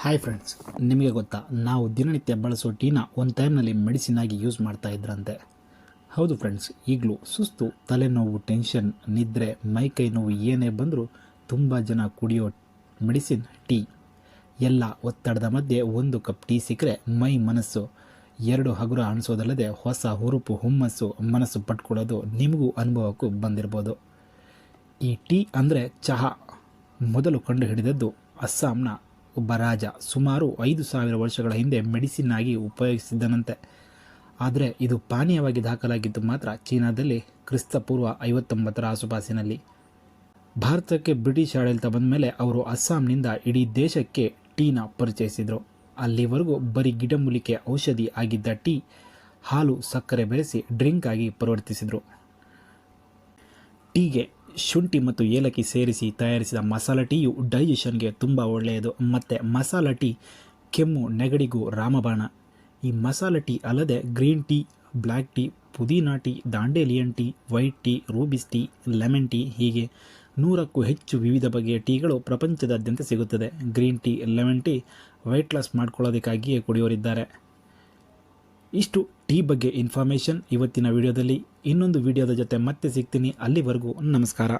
Hi friends ನಿಮಗೆ ಗೊತ್ತಾ, ನಾವು ದಿನನಿತ್ಯ ಬಳಸೋ ಟೀನ ಒಂದು ಟೈಮ್ನಲ್ಲಿ ಮೆಡಿಸಿನ್ ಆಗಿ ಯೂಸ್ ಮಾಡ್ತಾ ಇದ್ರಂತೆ. ಹೌದು ಫ್ರೆಂಡ್ಸ್ ಈಗಲೂ ಸುಸ್ತು, ತಲೆನೋವು ಟೆನ್ಷನ್ ನಿದ್ರೆ ಮೈಕೈ ನೋವು ಏನೇ ಬಂದರೂ ತುಂಬ ಜನ ಕುಡಿಯೋ ಮೆಡಿಸಿನ್ ಟೀ. ಎಲ್ಲ ಒತ್ತಡದ ಮಧ್ಯೆ ಒಂದು ಕಪ್ ಟೀ ಸಿಕ್ಕರೆ ಮೈ ಮನಸ್ಸು, ಎರಡು ಹಗುರ ಅನಿಸೋದಲ್ಲದೆ ಹೊಸ ಹುರುಪು, ಹುಮ್ಮಸ್ಸು, ಮನಸ್ಸು ಪಟ್ಕೊಳ್ಳೋದು ನಿಮಗೂ ಅನುಭವಕ್ಕೂ ಬಂದಿರ್ಬೋದು. ಈ ಟೀ ಅಂದರೆ ಚಹಾ, ಮೊದಲು ಕಂಡುಹಿಡಿದದ್ದು ಅಸ್ಸಾಂನ ಒಬ್ಬ ರಾಜ ಸುಮಾರು ಐದು ಸಾವಿರ ವರ್ಷಗಳ ಹಿಂದೆ ಮೆಡಿಸಿನ್ ಆಗಿ ಉಪಯೋಗಿಸಿದ್ದನಂತೆ. ಆದರೆ ಇದು ಪಾನೀಯವಾಗಿ ದಾಖಲಾಗಿದ್ದು ಮಾತ್ರ ಚೀನಾದಲ್ಲಿ ಕ್ರಿಸ್ತಪೂರ್ವ ಐವತ್ತೊಂಬತ್ತರ ಆಸುಪಾಸಿನಲ್ಲಿ. ಭಾರತಕ್ಕೆ ಬ್ರಿಟಿಷ್ ಆಡಳಿತ ಬಂದ ಮೇಲೆ ಅವರು ಅಸ್ಸಾಂನಿಂದ ಇಡೀ ದೇಶಕ್ಕೆ ಟೀನ ಪರಿಚಯಿಸಿದರು. ಅಲ್ಲಿವರೆಗೂ ಬರೀ ಗಿಡಮೂಲಿಕೆ ಔಷಧಿ ಆಗಿದ್ದ ಟೀ ಹಾಲು ಸಕ್ಕರೆ ಬೆರೆಸಿ ಡ್ರಿಂಕ್ ಆಗಿ ಪರಿವರ್ತಿಸಿದರು. ಟೀಗೆ ಶುಂಠಿ ಮತ್ತು ಏಲಕ್ಕಿ ಸೇರಿಸಿ ತಯಾರಿಸಿದ ಮಸಾಲ ಟೀಯು ಡೈಜೆಷನ್ಗೆ ತುಂಬ ಒಳ್ಳೆಯದು. ಮತ್ತು ಮಸಾಲ ಟೀ, ಕೆಮ್ಮು, ನೆಗಡಿಗೂ ರಾಮಬಾಣ. ಈ ಮಸಾಲ ಟೀ ಅಲ್ಲದೆ ಗ್ರೀನ್ ಟೀ ಬ್ಲ್ಯಾಕ್ ಟೀ, ಪುದೀನಾ tea, dandelion tea, white tea, rooibos tea, lemon tea ಹೀಗೆ ನೂರಕ್ಕೂ ಹೆಚ್ಚು ವಿವಿಧ ಬಗೆಯ ಟೀಗಳು ಪ್ರಪಂಚದಾದ್ಯಂತ ಸಿಗುತ್ತದೆ. Green tea, lemon tea weight loss ಮಾಡ್ಕೊಳ್ಳೋದಕ್ಕಾಗಿಯೇ ಕುಡಿಯೋರಿದ್ದಾರೆ. ಇಷ್ಟು. ಟೀ ಬಗ್ಗೆ ಇನ್ಫಾರ್ಮೇಷನ್ ಇವತ್ತಿನ ವಿಡಿಯೋದಲ್ಲಿ. ಇನ್ನೊಂದು ವಿಡಿಯೋದ ಜೊತೆ ಮತ್ತೆ ಸಿಗ್ತೀನಿ. ಅಲ್ಲಿವರೆಗೂ ನಮಸ್ಕಾರ.